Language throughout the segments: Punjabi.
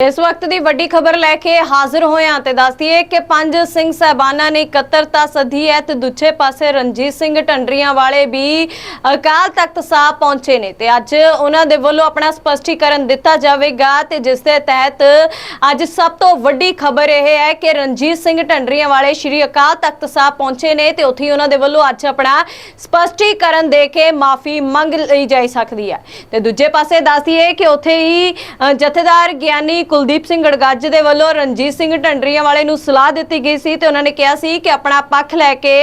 ਇਸ ਵਕਤ ਦੀ ਵੱਡੀ ਖਬਰ ਲੈ ਕੇ ਹਾਜ਼ਰ ਹੋਇਆ ਤੇ ਦੱਸਦੀਏ ਕਿ ਪੰਜ ਸਿੰਘ ਸਹਿਬਾਨਾਂ ਨੇ ਇਕੱਤਰਤਾ ਸੱਦੀ ਹੈ ਤੇ ਦੂਜੇ ਪਾਸੇ ਰਣਜੀਤ ਸਿੰਘ ਢੰਡਰੀਆਂ ਵਾਲੇ ਵੀ ਅਕਾਲ ਤਖਤ ਸਾਹਿਬ ਪਹੁੰਚੇ ਨੇ ਤੇ ਅੱਜ ਉਹਨਾਂ ਦੇ ਵੱਲੋਂ ਆਪਣਾ ਸਪਸ਼ਟੀਕਰਨ ਦਿੱਤਾ ਜਾਵੇਗਾ ਤੇ ਜਿਸ ਦੇ ਤਹਿਤ ਅੱਜ ਸਭ ਤੋਂ ਵੱਡੀ ਖਬਰ ਇਹ ਹੈ ਕਿ ਰਣਜੀਤ ਸਿੰਘ ਢੰਡਰੀਆਂ ਵਾਲੇ ਸ਼੍ਰੀ ਅਕਾਲ ਤਖਤ ਸਾਹਿਬ ਪਹੁੰਚੇ ਨੇ ਤੇ ਉੱਥੇ ਹੀ ਉਹਨਾਂ ਦੇ ਵੱਲੋਂ ਅੱਜ ਆਪਣਾ ਸਪਸ਼ਟੀਕਰਨ ਦੇ ਕੇ ਮਾਫੀ ਮੰਗ ਲਈ ਜਾ ਸਕਦੀ ਹੈ। ਤੇ ਦੂਜੇ ਪਾਸੇ ਦੱਸਦੀਏ ਕਿ ਉੱਥੇ ਹੀ ਜਥੇਦਾਰ ਗਿਆਨੀ ਕੁਲਦੀਪ ਸਿੰਘ ਗੜਗੱਜ ਦੇ ਵੱਲੋਂ ਰਣਜੀਤ ਸਿੰਘ ਢੰਡਰੀਆਂ ਵਾਲੇ ਨੂੰ ਸਲਾਹ ਦਿੱਤੀ ਗਈ ਸੀ ਤੇ ਉਹਨਾਂ ਨੇ ਕਿਹਾ ਸੀ ਕਿ ਆਪਣਾ ਪੱਖ ਲੈ ਕੇ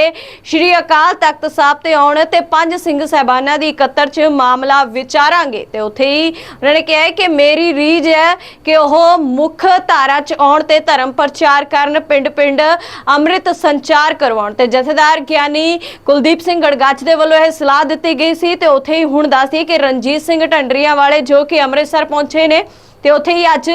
ਸ਼੍ਰੀ ਅਕਾਲ ਤਖਤ ਸਾਹਿਬ ਤੇ ਆਉਣ ਤੇ ਪੰਜ ਸਿੰਘ ਸਹਿਬਾਨਾਂ ਦੀ ਇਕੱਤਰ ਚ ਮਾਮਲਾ ਵਿਚਾਰਾਂਗੇ। ਤੇ ਉੱਥੇ ਹੀ ਉਹਨਾਂ ਨੇ ਕਿਹਾ ਕਿ ਮੇਰੀ ਰੀਝ ਹੈ ਕਿ ਉਹ ਮੁੱਖ ਧਾਰਾ ਚ ਆਉਣ ਤੇ ਧਰਮ ਪ੍ਰਚਾਰ ਕਰਨ, ਪਿੰਡ-ਪਿੰਡ ਅੰਮ੍ਰਿਤ ਸੰਚਾਰ ਕਰਵਾਉਣ। ਤੇ ਜਥੇਦਾਰ ਗਿਆਨੀ ਕੁਲਦੀਪ ਸਿੰਘ ਗੜਗੱਜ ਦੇ ਵੱਲੋਂ ਇਹ ਸਲਾਹ ਦਿੱਤੀ ਗਈ ਸੀ ਤੇ ਉੱਥੇ ਹੀ ਹੁਣ ਦੱਸਦੀ ਕਿ ਰਣਜੀਤ ਸਿੰਘ ਢੰਡਰੀਆਂ ਵਾਲੇ ਜੋ ਕਿ ਅੰਮ੍ਰਿਤਸਰ ਪਹੁੰਚੇ ਨੇ ਤੇ ਉੱਥੇ ਹੀ ਅੱਜ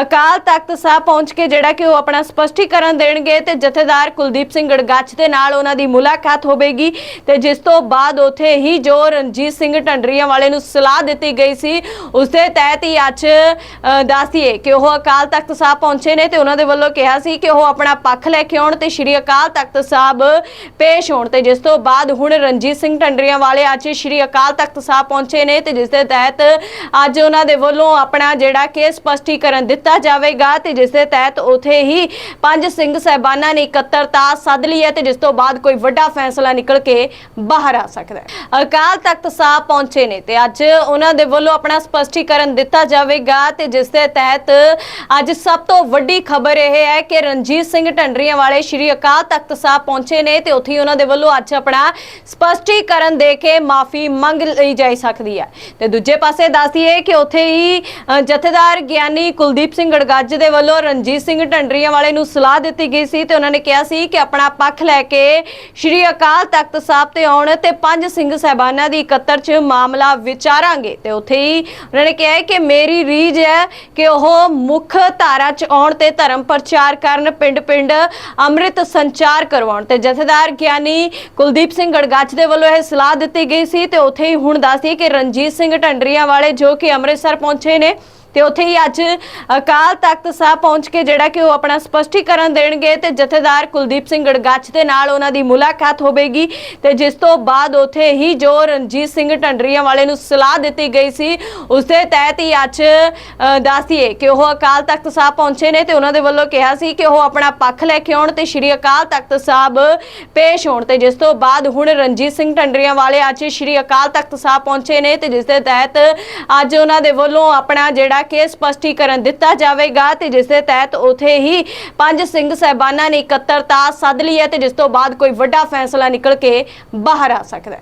ਅਕਾਲ ਤਖਤ ਸਾਹਿਬ ਪਹੁੰਚ ਕੇ ਜਿਹੜਾ ਕਿ ਉਹ ਆਪਣਾ ਸਪਸ਼ਟੀਕਰਨ ਦੇਣਗੇ ਤੇ ਜਥੇਦਾਰ ਕੁਲਦੀਪ ਸਿੰਘ ਗੜਗੱਜ ਦੇ ਨਾਲ ਉਹਨਾਂ ਦੀ ਮੁਲਾਕਾਤ ਹੋਵੇਗੀ। ਤੇ ਜਿਸ ਤੋਂ ਬਾਅਦ ਉੱਥੇ ਹੀ ਜੋ ਰਣਜੀਤ ਸਿੰਘ ਢੰਡਰੀਆਂ ਵਾਲੇ ਨੂੰ ਸਲਾਹ ਦਿੱਤੀ ਗਈ ਸੀ ਉਸ ਦੇ ਤਹਿਤ ਹੀ ਅੱਜ ਅ, ਦੱਸਦੀਏ ਕਿ ਉਹ ਅਕਾਲ ਤਖਤ ਸਾਹਿਬ ਪਹੁੰਚੇ ਨੇ ਤੇ ਉਹਨਾਂ ਦੇ ਵੱਲੋਂ ਕਿਹਾ ਸੀ ਕਿ ਉਹ ਆਪਣਾ ਪੱਖ ਲੈ ਕੇ ਆਉਣ ਤੇ ਸ਼੍ਰੀ ਅਕਾਲ ਤਖਤ ਸਾਹਿਬ ਪੇਸ਼ ਹੋਣ ਤੇ ਜਿਸ ਤੋਂ ਬਾਅਦ ਹੁਣ ਰਣਜੀਤ ਸਿੰਘ ਢੰਡਰੀਆਂ ਵਾਲੇ ਅੱਜ ਸ਼੍ਰੀ ਅਕਾਲ ਤਖਤ ਸਾਹਿਬ ਪਹੁੰਚੇ ਨੇ ਤੇ ਜਿਸ ਦੇ ਤਹਿਤ ਅੱਜ ਉਹਨਾਂ ਦੇ ਵੱਲੋਂ ਆਪਣਾ ਜਿਹੜਾ ਕਿ ਸਪਸ਼ਟੀਕਰਨ ਦਿੱਤਾ ਜਾਵੇਗਾ ਤੇ ਜਿਸ ਦੇ ਤਹਿਤ ਉਥੇ ਹੀ ਪੰਜ ਸਿੰਘ ਸਹਿਬਾਨਾਂ ਨੇ ਇਕੱਤਰਤਾ ਸੱਦ ਲਈ ਹੈ ਤੇ ਜਿਸ ਤੋਂ ਬਾਅਦ ਕੋਈ ਵੱਡਾ ਫੈਸਲਾ ਨਿਕਲ ਕੇ ਬਾਹਰ ਆ ਸਕਦਾ ਹੈ। ਅਕਾਲ ਤਖਤ ਸਾਹਿਬ ਪਹੁੰਚੇ ਨੇ ਤੇ ਅੱਜ ਉਹਨਾਂ ਦੇ ਵੱਲੋਂ ਆਪਣਾ ਸਪਸ਼ਟੀਕਰਨ ਦਿੱਤਾ ਜਾਵੇਗਾ ਤੇ ਜਿਸ ਦੇ ਤਹਿਤ ਅੱਜ ਸਭ ਤੋਂ ਵੱਡੀ ਖਬਰ ਇਹ ਹੈ ਕਿ ਰਣਜੀਤ ਸਿੰਘ ਢੰਡਰੀਆਂ ਵਾਲੇ ਸ਼੍ਰੀ ਅਕਾਲ ਤਖਤ ਸਾਹਿਬ ਪਹੁੰਚੇ ਨੇ ਤੇ ਉੱਥੇ ਉਹਨਾਂ ਦੇ ਵੱਲੋਂ ਅੱਜ ਆਪਣਾ ਸਪਸ਼ਟੀਕਰਨ ਦੇ ਕੇ ਮਾਫੀ ਮੰਗ ਲਈ ਜਾ ਸਕਦੀ ਹੈ। ਤੇ ਦੂਜੇ ਪਾਸੇ ਦੱਸਦੀਏ ਕਿ ਉੱਥੇ ਹੀ ਜਥੇ ਜਥੇਦਾਰ ਗਿਆਨੀ ਕੁਲਦੀਪ ਸਿੰਘ ਗੜਗੱਜ ਦੇ ਵੱਲੋਂ ਰਣਜੀਤ ਸਿੰਘ ਢੰਡਰੀਆਂ ਵਾਲੇ ਨੂੰ ਸਲਾਹ ਦਿੱਤੀ ਗਈ ਸੀ ਤੇ ਉਹਨਾਂ ਨੇ ਕਿਹਾ ਸੀ ਕਿ ਆਪਣਾ ਪੱਖ ਲੈ ਕੇ ਸ਼੍ਰੀ ਅਕਾਲ ਤਖਤ ਸਾਹਿਬ ਤੇ ਆਉਣ ਤੇ ਪੰਜ ਸਿੰਘ ਸਹਿਬਾਨਾਂ ਦੀ ਇਕੱਤਰ ਚ ਮਾਮਲਾ ਵਿਚਾਰਾਂਗੇ ਤੇ ਉੱਥੇ ਹੀ ਉਹਨਾਂ ਨੇ ਕਿਹਾ ਕਿ ਮੇਰੀ ਰੀਝ ਹੈ ਕਿ ਉਹ ਮੁੱਖ ਧਾਰਾ ਚ ਆਉਣ ਤੇ ਧਰਮ ਪ੍ਰਚਾਰ ਕਰਨ, ਪਿੰਡ-ਪਿੰਡ ਅੰਮ੍ਰਿਤ ਸੰਚਾਰ ਕਰਵਾਉਣ ਤੇ ਜਥੇਦਾਰ ਗਿਆਨੀ ਕੁਲਦੀਪ ਸਿੰਘ ਗੜਗੱਜ ਦੇ ਵੱਲੋਂ ਇਹ ਸਲਾਹ ਦਿੱਤੀ ਗਈ ਸੀ ਤੇ ਉੱਥੇ ਹੀ ਹੁਣ ਦੱਸਦੀ ਕਿ ਰਣਜੀਤ ਸਿੰਘ ਢੰਡਰੀਆਂ ਵਾਲੇ ਜੋ ਕਿ ਅੰਮ੍ਰਿਤਸਰ ਪਹੁੰਚੇ ਨੇ ਤੇ ਉੱਥੇ ਹੀ ਅੱਜ ਅਕਾਲ ਤਖਤ ਸਾਹਿਬ ਪਹੁੰਚ ਕੇ ਜਿਹੜਾ ਕਿ ਉਹ ਆਪਣਾ ਸਪਸ਼ਟੀਕਰਨ ਦੇਣਗੇ ਤੇ ਜਥੇਦਾਰ ਕੁਲਦੀਪ ਸਿੰਘ ਗੜਗੱਜ ਦੇ ਨਾਲ ਉਹਨਾਂ ਦੀ ਮੁਲਾਕਾਤ ਹੋਵੇਗੀ। ਤੇ ਜਿਸ ਤੋਂ ਬਾਅਦ ਉੱਥੇ ਹੀ ਜੋ ਰਣਜੀਤ ਸਿੰਘ ਢੰਡਰੀਆਂ ਵਾਲੇ ਨੂੰ ਸਲਾਹ ਦਿੱਤੀ ਗਈ ਸੀ, ਉਸ ਦੇ ਤਹਿਤ ਹੀ ਅੱਜ ਦੱਸਦੀਏ ਕਿ ਉਹ ਅਕਾਲ ਤਖਤ ਸਾਹਿਬ ਪਹੁੰਚੇ ਨੇ ਤੇ ਉਹਨਾਂ ਦੇ ਵੱਲੋਂ ਕਿਹਾ ਸੀ ਕਿ ਉਹ ਆਪਣਾ ਪੱਖ ਲੈ ਕੇ ਆਉਣ ਤੇ ਸ਼੍ਰੀ ਅਕਾਲ ਤਖਤ ਸਾਹਿਬ ਪੇਸ਼ ਹੋਣ। ਤੇ ਜਿਸ ਤੋਂ ਬਾਅਦ ਹੁਣ ਰਣਜੀਤ ਸਿੰਘ ਢੰਡਰੀਆਂ ਵਾਲੇ ਅੱਜ ਸ਼੍ਰੀ ਅਕਾਲ ਤਖਤ ਸਾਹਿਬ ਪਹੁੰਚੇ ਨੇ ਤੇ ਜਿਸ ਦੇ ਤਹਿਤ ਅੱਜ ਉਹਨਾਂ ਦੇ ਵੱਲੋਂ ਆਪਣਾ ਜਿਹੜਾ ਕੇ ਸਪਸ਼ਟੀਕਰਨ ਦਿੱਤਾ ਜਾਵੇਗਾ ਤੇ ਜਿਸ ਦੇ ਤਹਿਤ ਉਥੇ ਹੀ ਪੰਜ ਸਿੰਘ ਸਹਿਬਾਨਾਂ ਨੇ ਇਕੱਤਰਤਾ ਸੱਦ ਲਈ ਹੈ ਤੇ ਜਿਸ ਤੋਂ ਬਾਅਦ ਕੋਈ ਵੱਡਾ ਫੈਸਲਾ ਨਿਕਲ ਕੇ ਬਾਹਰ ਆ ਸਕਦਾ ਹੈ।